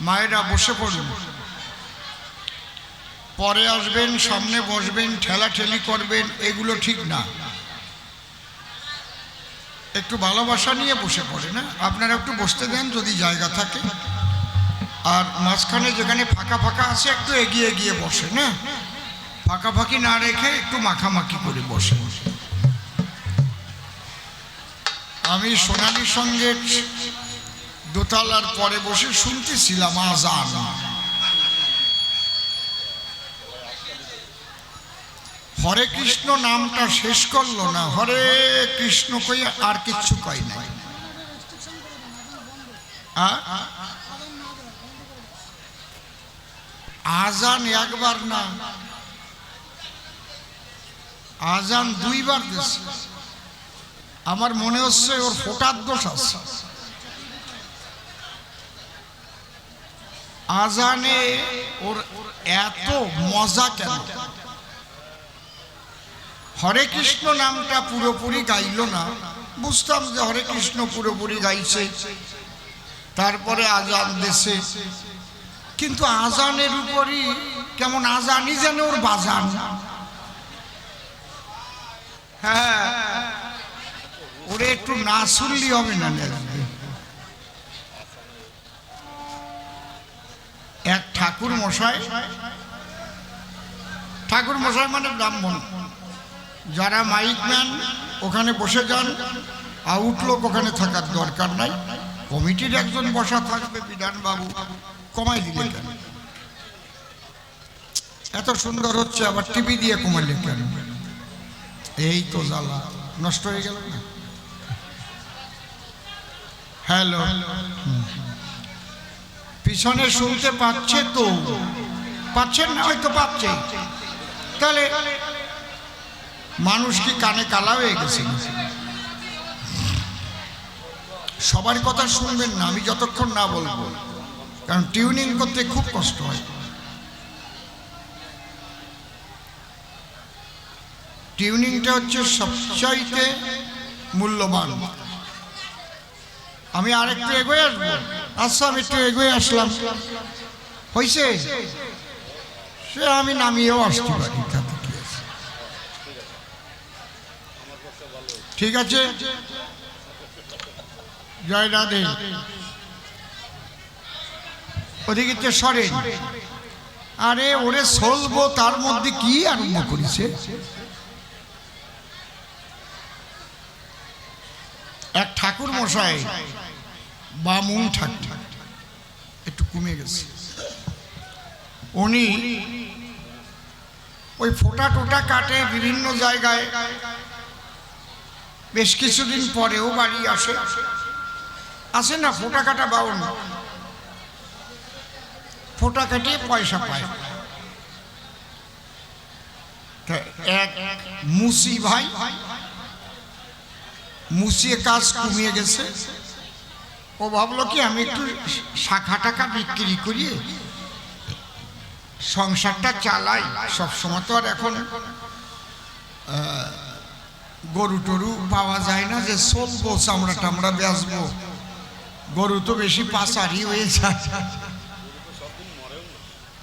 মায়েরা বসে পড়ুন। পরে আসবেন, সামনে বসবেন ঠেলা ঠেলাঠেলি করবেন, এগুলো ঠিক না। একটু ভালোবাসা নিয়ে বসে পড়ে, না? আপনারা একটু বসতে দেন যদি জায়গা থাকে। আর মাঝখানে যেখানে ফাঁকা ফাঁকা আছে, একটু এগিয়ে এগিয়ে বসে, না? ফাঁকা ফাঁকি না রেখে একটু মাখামাখি করে বসে। আমি সোনালির সঙ্গে দোতলার পরে বসে শুনতেছিলাম আজান। হরে কৃষ্ণ নামটা শেষ করল না, হরে কৃষ্ণ কই আর কিচ্ছু কই নাই। আজান একবার না, আজান দুইবার দিচ্ছে আমার মনে হচ্ছে ওর ফোটার দোষ আছে। আজানে ওর এত মজা কেন? হরে কৃষ্ণ নামটা পুরোপুরি গাইল না। বুঝতাম যে হরে কৃষ্ণ পুরোপুরি গাইছে। তারপরে আজান দেশে। কিন্তু আজানের উপরই কেমন আজানই যেন ওর বাজান। হ্যাঁ ওরে একটু না শুনলি হবে না ঠাকুর মশাই। ঠাকুর মশাই মানে ব্রাহ্মণ। যারা মাইক ম্যান ওখানে বসে যান। আউটলোক ওখানে থাকার দরকার নাই। কমিটির একজন বসা থাকবে বিধানবাবু। কমাই দিলে কেন? এত সুন্দর হচ্ছে আবার টিভি দিয়ে কমাইলে কেন? এই তো জ্বালা। নষ্ট হয়ে গেল না? হ্যালো। পিছনে শুনতে পাচ্ছে তো। পাচ্ছেন না? হয়তো পাচ্ছে। তাহলে মানুষ কি কানে কালা হয়ে গেছে? সবার কথা শুনবেন না, আমি যতক্ষণ না বলব। কারণ টিউনিং করতে খুব কষ্ট হয়। টিউনিংটা হচ্ছে সবচাইতে মূল্যবান। আমি আরেকটু এগোয়ে আসব? আচ্ছা আমি একটু এগোয়ে আসলাম। হয়েছে সে আমি নামিয়েও আসতে পারি? ঠিক আছে। জয় রাধে। ওদিকে সরে। আরে, ওরে সলবো, তার মধ্যে কি আরম্ভ করেছে? এক ঠাকুর মশাই বামুন ঠাকুর একটু কমে গেছে। উনি ওই ফোটা টোটা কাটে বিভিন্ন জায়গায়। বেশ কিছুদিন পরেও বাড়ি আসে। আসে না, ফোটা কাটা বাউন। ফোটা কাটিয়ে পয়সা পায়। এক মুসি ভাই মুসিয়ে কাজ কমিয়ে গেছে। ও ভাবলো কি, আমি একটু শাখা টাকা বিক্রি করি। সংসারটা চালাই। সবসময় তো আর এখন গরু টরু পাওয়া যায় না যে চলবো চামড়া টামড়া বেচবো। গরু তো বেশি পাচারি হয়ে যায়।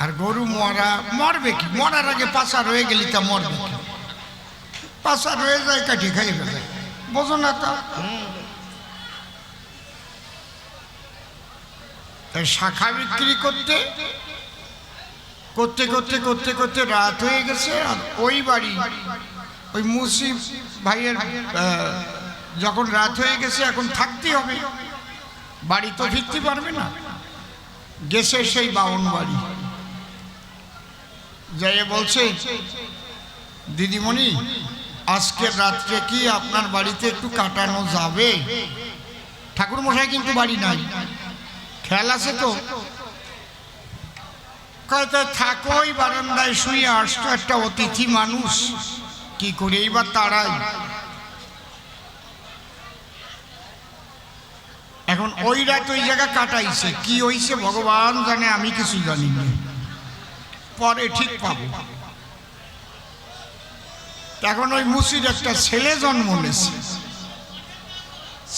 আর গরু মরা, মরবে কি? মরার আগে পাচার হয়ে গেলি তা মরবে কি? পাচার হয়ে যায় কাটি খাই বোঝো না তা। শাখা বিক্রি করতে করতে করতে করতে করতে রাত হয়ে গেছে, আর ওই বাড়ি, ওই মুসিব ভাইয়ের যখন রাত হয়ে গেছে, এখন থাকতেই হবে। বাড়ি তো ফিরতে পারবে না। গেছে সেই বাউন বাড়ি। যাই বলছে, দিদিমণি আজকের রাত্রে কি আপনার বাড়িতে একটু কাটানো যাবে? ঠাকুর মশাই কিন্তু বাড়ি নাই। খেয়াল আছে তো? কয়তো থাকোই বারান্দায় শুয়ে আসতো একটা অতিথি মানুষ। কি করে এইবার তারাই এখন ওই রাত ওই জায়গা কাটাইছে। কি হইছে ভগবান জানে, আমি কিছু জানি না। পরে ঠিক পাবো। এখন ওই মুসির একটা ছেলে জন্ম নিয়েছে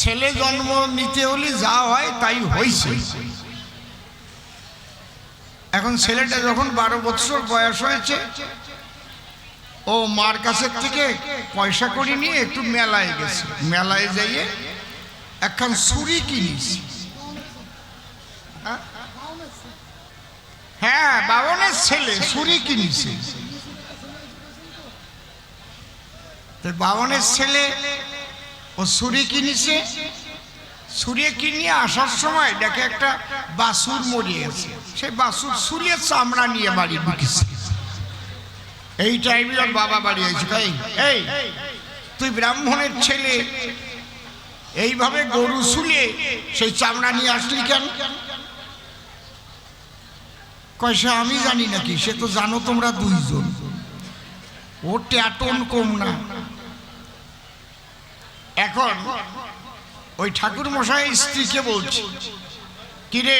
ছেলে জন্ম নিতে হলে যা হয় তাই হয়েছে। এখন ছেলেটা যখন বারো বছর বয়স হয়েছে, ও মার কাছের থেকে পয়সা করে নিয়ে একটু মেলায় গেছে। মেলায় যাইয়ে একখান ছুরি কিনিস হ্যাঁ বাবনের ছেলে ছুরি কিনিছে। বাবনের ছেলে ও ছুরি কিনিছে। ছুরি কিনিয়ে আসার সময় দেখে একটা বাসুর মরিয়েছে সেই বাসুর ছুরিয়ে চামড়া নিয়ে বাড়ি ঢুকেছে এই টাইমে ওর বাবা বাড়ি হয়েছে তাই এই, তুই ব্রাহ্মণের ছেলে। এইভাবে গরু শুলে সেই চামড়া নিয়ে আসলি কেন? কয়সা আমি জানি নাকি সে তো জানো তোমরা দুইজন। ও ট্যাটন কম না। এখন ওই ঠাকুর মশাই স্ত্রীকে বলছে, কিরে?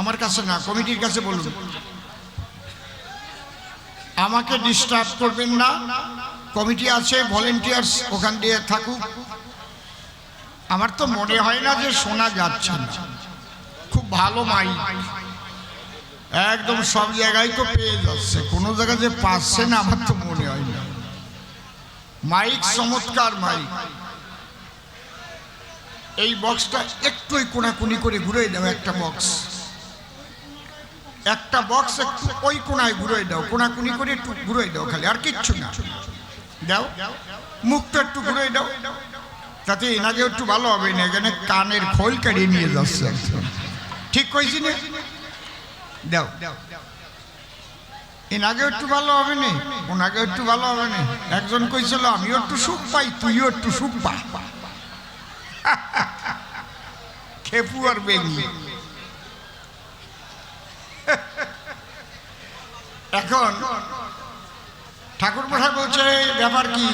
আমার কাছে না, কমিটির কাছে বলুন। আমাকে ডিস্টার্ব করবেন না। কমিটি আছে ভলেন্টিয়ার্স ওখান দিয়ে থাকুক। আমার তো মনে হয় না যে শোনা যাচ্ছে খুব ভালো মাইক একদম সব জায়গায় তো পেয়ে যাচ্ছে। কোনো জায়গায় যে পাচ্ছে না, আমার তো মনে হয় না। মাইক চমৎকার মাইক। এই বক্সটা একটুই কোনাকুনি করে ঘুরে দাও একটা বক্স। একটা বক্স একটু ওই কোনায় ঘুরে দাও, কোনাকুনি করে একটু ঘুরে দাও খালি, আর কিচ্ছু না। দাও। মুখটা একটু ঘুরে দাও। তাতে এনাকে একটু ভালো হবে না, এখানে কানের খোল কাটিয়ে নিয়ে যাচ্ছে একদম। ঠিক কইছি না? দাও। এনাকে একটু ভালো হবে না? ওনাকে একটু ভালো হবে না? একজন কইছিল, আমিও একটু সুখ পাই, তুইও একটু সুখ পা। খেপু আর বেঙ্গি। এখন ঠাকুর মশাই বলছে ব্যাপার কি?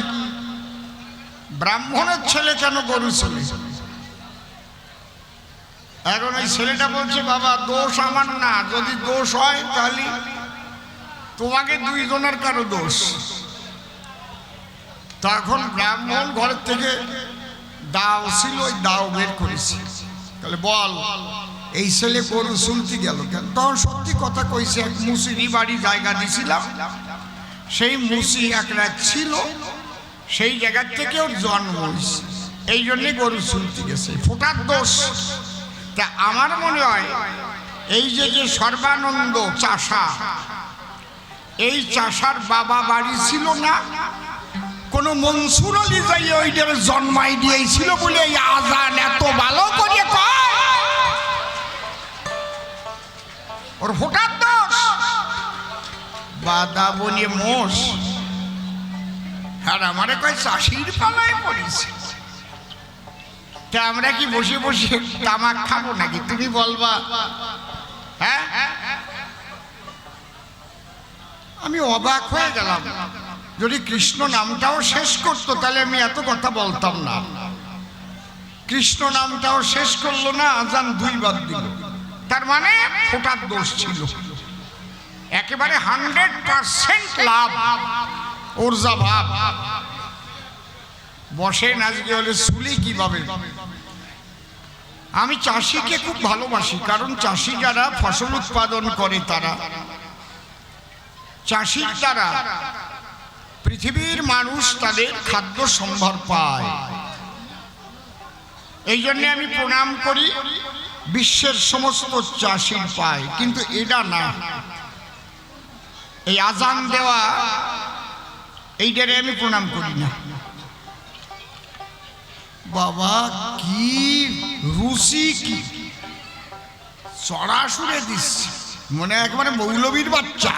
ব্রাহ্মণের ছেলে কেন গরু ছেলে এখন ওই ছেলেটা বলছে, বাবা, দোষ আমার না। যদি দোষ হয় তাহলে তোমাকে দুইজনের কারও দোষ। তখন ব্রাহ্মণ ঘরের থেকে দাও ছিল, ওই দাও বের করেছে। তাহলে বল, এই ছেলে গরু শুনতে গেল কেন? তখন সত্যি কথা কইছে, এক মুসিরি বাড়ি জায়গা দিছিলাম। সেই মুসি এক রাত ছিল, সেই জায়গার থেকে ওর জন্ম হয়েছে। এই জন্যে গরু শুনতে গেছে। ফোটার দোষ। তা আমার মনে হয় এই যে যে সর্বানন্দ চাষা, এই চাষার বাবা বাড়ি ছিল না, কোন মনসুর আলী যাই ওইটার জন্মাই দিয়েছিল বলে এই আজান এত ভালো করে ওর ফোটার দোষ? বাদা বনে মোষ। আর আমারে কয় চাষির পালায় পড়েছে। তা আমরা কি বসে বসে তামাক খাব নাকি? তুমি বলবা। হ্যাঁ? আমি অবাক হয়ে গেলাম। যদি কৃষ্ণ নামটাও শেষ করতো, তাহলে আমি এত কথা বলতাম না। কৃষ্ণ নামটাও শেষ করল না, আজান দুইবার দিল। তার মানে ফোটার দোষ ছিল। একেবারে হান্ড্রেড পার্সেন্ট লাভ। ওরজা ভাব। বসেন আজকে হলে শুলি কীভাবে? আমি চাষিকে খুব ভালোবাসি, কারণ চাষি যারা ফসল উৎপাদন করে তারা। চাষির দ্বারা পৃথিবীর মানুষ তাদের খাদ্য সম্ভার পায়। এই জন্যে আমি প্রণাম করি, বিশ্বের সমস্ত চাষির পায়, কিন্তু এটা না। এই আজান দেওয়া, এইটারে আমি প্রণাম করি না। বাবা, কি রুচি কি সরাসরি দিচ্ছে। মনে একেবারে মৌলবীর বাচ্চা।